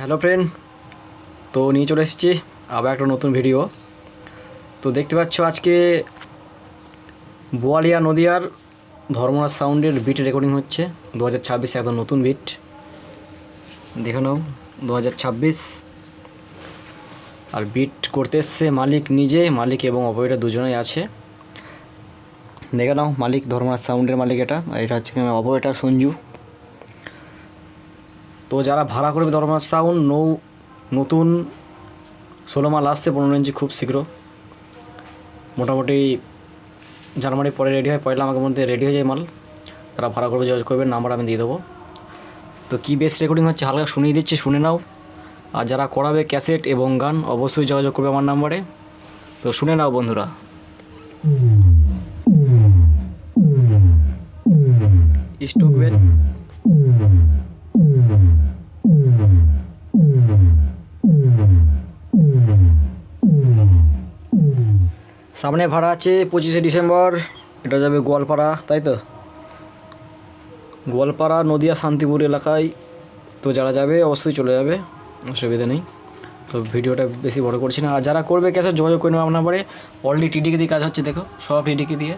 Hello friend, তো নিয়ে চলে এসেছি আবার একটা নতুন ভিডিও। তো দেখতে পাচ্ছ আজকে বোয়ালিয়া নদিয়ার ধর্মরাজ সাউন্ডের বিট রেকর্ডিং হচ্ছে, দু হাজার ছাব্বিশে একদম নতুন বিট দেখে নাও, দু হাজার ছাব্বিশ। আর বিট করতে এসছে মালিক নিজে, মালিক এবং অপারেটর দুজনেই আছে। দেখে নাও, মালিক ধর্মরাজ সাউন্ডের মালিক এটা, আর এটা হচ্ছে অপারেটর সঞ্জু। তো যারা ভাড়া করবে ধর্মরাজ সাউন্ড নৌ, নতুন ষোলো মাল আসছে পনেরো ইঞ্চি খুব শীঘ্র। মোটামুটি জানুয়ারি পরে রেডি হয়, পয়লা আমাকে মধ্যে রেডি হয়ে যায় মাল। তারা ভাড়া করবে যোগাযোগ করবে নাম্বার আমি দিয়ে দেবো। তো কী বেস রেকর্ডিং হচ্ছে হালকা শুনিয়ে দিচ্ছি, শুনে নাও। আর যারা করাবে ক্যাসেট এবং গান, অবশ্যই যোগাযোগ করবে আমার নাম্বারে। তো শুনে নাও বন্ধুরা। স্টোক বেল সামনে ভাড়া আছে পঁচিশে ডিসেম্বর, এটা যাবে গোয়ালপাড়া, তাই তো? গোয়ালপাড়া, নদিয়া, শান্তিপুর এলাকায় তো যারা যাবে অবশ্যই চলে যাবে, অসুবিধা নেই। তো ভিডিওটা বেশি বড় করছি না। আর যারা করবে ক্যাশে যোগাযোগ করে নেবে আপনার পরে অলরেডি টিডিকে দিয়ে কাজ হচ্ছে, দেখো, সব টিডিকে দিয়ে।